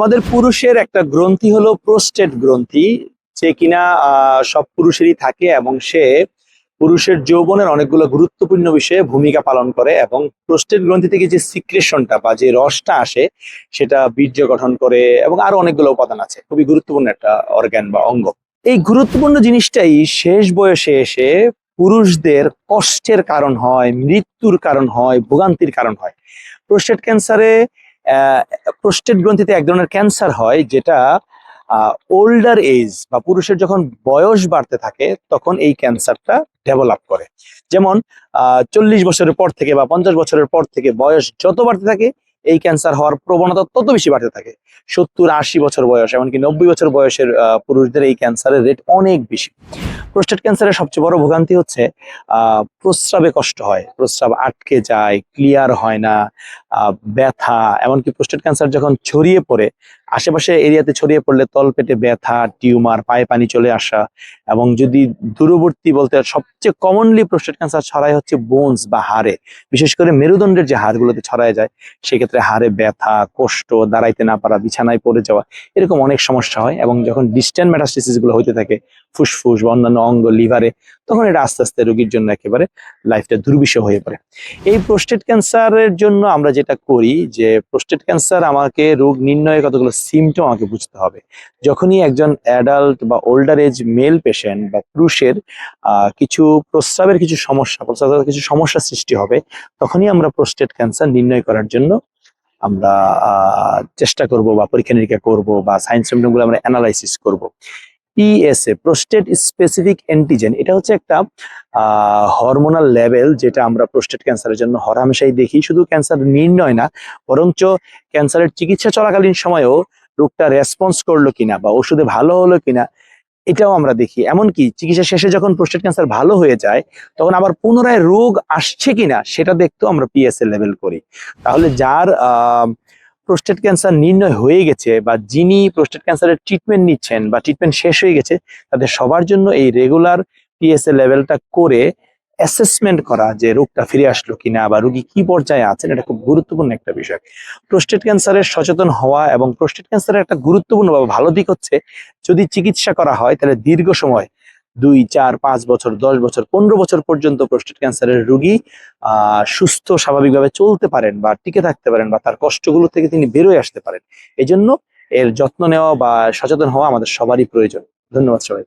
আমাদের পুরুষের একটা গ্রন্থি হলো প্রোস্টেট গ্রন্থি। যে কিনা সব পুরুষেরই থাকে এবং সে পুরুষের যৌবনের অনেকগুলো গুরুত্বপূর্ণ বিষয়ে ভূমিকা পালন করে এবং প্রোস্টেট গ্রন্থি থেকে যে সিক্রেশনটা বা যে রসটা আসে, সেটা বীর্য গঠন করে এবং আরও অনেকগুলো উপাদান আছে। খুবই গুরুত্বপূর্ণ একটা অর্গ্যান বা অঙ্গ। এই গুরুত্বপূর্ণ জিনিসটাই শেষ বয়সে এসে পুরুষদের কষ্টের কারণ হয়, মৃত্যুর কারণ হয়, ভোগান্তির কারণ হয়। প্রোস্টেট ক্যান্সারে প্রোস্টেট গ্রন্থিতে এক ধরনের ক্যান্সার হয় যেটা ওল্ডার এজ বা পুরুষের যখন বয়স বাড়তে থাকে তখন এই ক্যান্সারটা ডেভেলপ করে। যেমন চল্লিশ বছরের পর থেকে বা পঞ্চাশ বছরের পর থেকে বয়স যত বাড়তে থাকে এই ক্যান্সার হওয়ার প্রবণতা তত বেশি বাড়তে থাকে। সত্তর আশি বছর বয়স, এমনকি নব্বই বছর বয়সের পুরুষদের এই ক্যান্সারের রেট অনেক বেশি। প্রোস্টেট ক্যান্সারের সবচেয়ে বড় ভোগান্তি হচ্ছে প্রস্রাবে কষ্ট হয়। প্রস্রাব আটকে যায় ক্লিয়ার হয় না ব্যথা, এমনকি প্রোস্টেট ক্যান্সার যখন ছড়িয়ে পড়ে আশেপাশে এরিয়াতে ছড়িয়ে পড়লে তলপেটে ব্যথা, টিউমার, পায়ে পানি চলে আসা এবং যদি দূরবর্তী বলতে সবচেয়ে কমনলি প্রোস্টেট ক্যান্সার ছড়ায় হচ্ছে বোনস বা হাড়ে। বিশেষ করে মেরুদণ্ডের যে হাড়গুলোতে ছড়ায় যায়, সেক্ষেত্রে হাড়ে ব্যথা, কষ্ট, দাঁড়াইতে না পারা, বিছানায় পড়ে যাওয়া, এরকম অনেক সমস্যা হয় এবং যখন ডিস্ট্যান্ট মেটাস্টেসিসগুলো হইতে থাকে, ফুসফুস বা অন্যান্য অঙ্গ, লিভারে তখন এটা আস্তে আস্তে রোগীর জন্য একেবারে লাইফটা দুর্বিষহ হয়ে পড়ে। এই প্রোস্টেট ক্যান্সারের জন্য আমরা যেটা করি যে প্রোস্টেট ক্যান্সার আমাকে রোগ নির্ণয়ে কতগুলো সিমটম আমাকে বুঝতে হবে। যখনই একজন অ্যাডাল্ট বা ওল্ডার এজ মেল পেশেন্ট বা পুরুষের কিছু প্রস্রাবের কিছু সমস্যা, প্রস্রাবের কিছু সমস্যা সৃষ্টি হবে, তখনই আমরা প্রোস্টেট ক্যান্সার নির্ণয় করার জন্য আমরা চেষ্টা করব বা পরীক্ষা নিরীক্ষা করব বা সায়েন্স সিমটমগুলো আমরা অ্যানালাইসিস করব। পিএসএ প্রোস্টেট স্পেসিফিক অ্যান্টিজেন এটা হচ্ছে একটা হরমোনাল লেভেল যেটা আমরা প্রোস্টেট ক্যান্সারের জন্য হরহামেশাই দেখি। শুধু ক্যান্সার নির্ণয় না, বরঞ্চ ক্যান্সারের চিকিৎসা চলাকালীন সময়েও রোগটা রেসপন্স করল কিনা বা ওষুধে ভালো হলো কিনা, এটাও আমরা দেখি। এমনকি চিকিৎসা শেষে যখন প্রোস্টেট ক্যান্সার ভালো হয়ে যায়, তখন আবার পুনরায় রোগ আসছে কিনা, সেটা দেখতেও আমরা পিএসএ লেভেল করি। তাহলে যার প্রোস্টেট ক্যান্সার নির্ণয় হয়ে গেছে বা যিনি প্রোস্টেট ক্যান্সারের ট্রিটমেন্ট নিচ্ছেন বা ট্রিটমেন্ট শেষ হয়ে গেছে, তাদের সবার জন্য এই রেগুলার পিএসএ লেভেলটা করে অ্যাসেসমেন্ট করা যে রোগটা ফিরে আসলো কিনা বা রোগী কি পর্যায়ে আছেন, এটা খুব গুরুত্বপূর্ণ একটা বিষয়। প্রোস্টেট ক্যান্সারের সচেতন হওয়া এবং প্রোস্টেট ক্যান্সারের একটা গুরুত্বপূর্ণ বা ভালো দিক হচ্ছে, যদি চিকিৎসা করা হয় তাহলে দীর্ঘ সময় দুই, চার, পাঁচ বছর, দশ বছর, পনেরো বছর পর্যন্ত প্রোস্টেট ক্যান্সারের রুগী সুস্থ, স্বাভাবিকভাবে চলতে পারেন বা টিকে থাকতে পারেন বা তার কষ্টগুলো থেকে তিনি বেরোয় আসতে পারেন। এই জন্য এর যত্ন নেওয়া বা সচেতন হওয়া আমাদের সবারই প্রয়োজন। ধন্যবাদ সবাই